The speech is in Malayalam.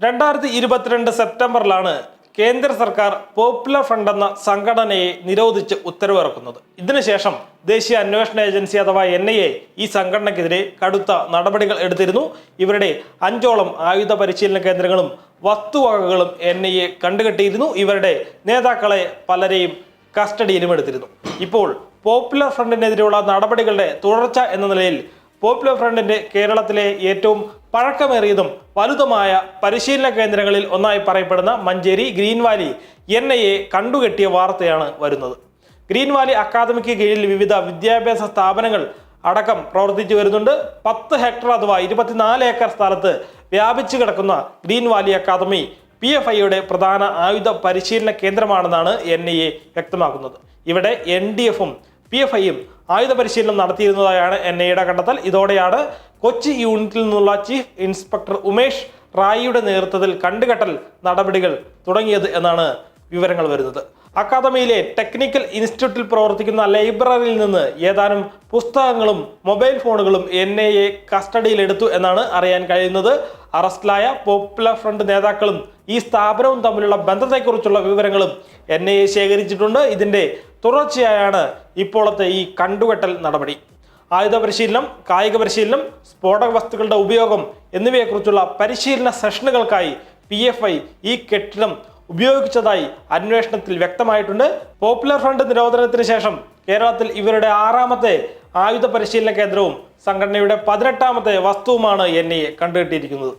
രണ്ടായിരത്തി ഇരുപത്തിരണ്ട് സെപ്റ്റംബറിലാണ് കേന്ദ്ര സർക്കാർ പോപ്പുലർ ഫ്രണ്ട് എന്ന സംഘടനയെ നിരോധിച്ച് ഉത്തരവിറക്കുന്നത്. ഇതിനുശേഷം ദേശീയ അന്വേഷണ ഏജൻസി അഥവാ എൻ ഐ എ ഈ സംഘടനയ്ക്കെതിരെ കടുത്ത നടപടികൾ എടുത്തിരുന്നു. ഇവരുടെ അഞ്ചോളം ആയുധ പരിശീലന കേന്ദ്രങ്ങളും വസ്തുവകകളും എൻ ഐ എ കണ്ടുകെട്ടിയിരുന്നു. ഇവരുടെ നേതാക്കളെ പലരെയും കസ്റ്റഡിയിലും എടുത്തിരുന്നു. ഇപ്പോൾ പോപ്പുലർ ഫ്രണ്ടിനെതിരെയുള്ള നടപടികളുടെ തുടർച്ച എന്ന നിലയിൽ പോപ്പുലർ ഫ്രണ്ടിന്റെ കേരളത്തിലെ ഏറ്റവും പഴക്കമേറിയതും വലുതുമായ പരിശീലന കേന്ദ്രങ്ങളിൽ ഒന്നായി പറയപ്പെടുന്ന Manjeri Green Valley N I A കണ്ടുകെട്ടിയ വാർത്തയാണ് വരുന്നത്. ഗ്രീൻ വാലി അക്കാദമിക്ക് കീഴിൽ വിവിധ വിദ്യാഭ്യാസ സ്ഥാപനങ്ങൾ അടക്കം പ്രവർത്തിച്ചു വരുന്നുണ്ട്. പത്ത് ഹെക്ടർ അഥവാ ഇരുപത്തിനാല് ഏക്കർ സ്ഥലത്ത് വ്യാപിച്ചു കിടക്കുന്ന Green Valley Academy P F ഐയുടെ പ്രധാന ആയുധ പരിശീലന കേന്ദ്രമാണെന്നാണ് എൻ ഐ എ വ്യക്തമാക്കുന്നത്. ഇവിടെ എൻ ഡി എഫും പി എഫ് ഐയും ആയുധ പരിശീലനം നടത്തിയിരുന്നതായാണ് എൻ ഐയുടെ കണ്ടെത്തൽ. ഇതോടെയാണ് കൊച്ചി യൂണിറ്റിൽ നിന്നുള്ള ചീഫ് ഇൻസ്പെക്ടർ ഉമേഷ് റായിയുടെ നേതൃത്വത്തിൽ കണ്ടുകെട്ടൽ നടപടികൾ തുടങ്ങിയത് എന്നാണ് വിവരങ്ങൾ വരുന്നത്. അക്കാദമിയിലെ ടെക്നിക്കൽ ഇൻസ്റ്റിറ്റ്യൂട്ടിൽ പ്രവർത്തിക്കുന്ന ലൈബ്രറിയിൽ നിന്ന് ഏതാനും പുസ്തകങ്ങളും മൊബൈൽ ഫോണുകളും എൻ ഐ എ കസ്റ്റഡിയിലെടുത്തു എന്നാണ് അറിയാൻ കഴിയുന്നത്. അറസ്റ്റിലായ പോപ്പുലർ ഫ്രണ്ട് നേതാക്കളും ഈ സ്ഥാപനവും തമ്മിലുള്ള ബന്ധത്തെക്കുറിച്ചുള്ള വിവരങ്ങളും എൻ ഐ എ ശേഖരിച്ചിട്ടുണ്ട്. ഇതിന്റെ തുടർച്ചയായാണ് ഇപ്പോഴത്തെ ഈ കണ്ടുകെട്ടൽ നടപടി. ആയുധ പരിശീലനം കായിക പരിശീലനം സ്ഫോടക വസ്തുക്കളുടെ ഉപയോഗം എന്നിവയെക്കുറിച്ചുള്ള പരിശീലന സെഷനുകൾക്കായി പി എഫ് ഐ ഈ കെട്ടിടം ഉപയോഗിച്ചതായി അന്വേഷണത്തിൽ വ്യക്തമായിട്ടുണ്ട്. പോപ്പുലർ ഫ്രണ്ട് നിരോധനത്തിന് ശേഷം കേരളത്തിൽ ഇവരുടെ ആറാമത്തെ ആയുധ പരിശീലന കേന്ദ്രവും സംഘടനയുടെ പതിനെട്ടാമത്തെ വസ്തുവുമാണ് എൻ ഐ കണ്ടുകെട്ടിയിരിക്കുന്നത്.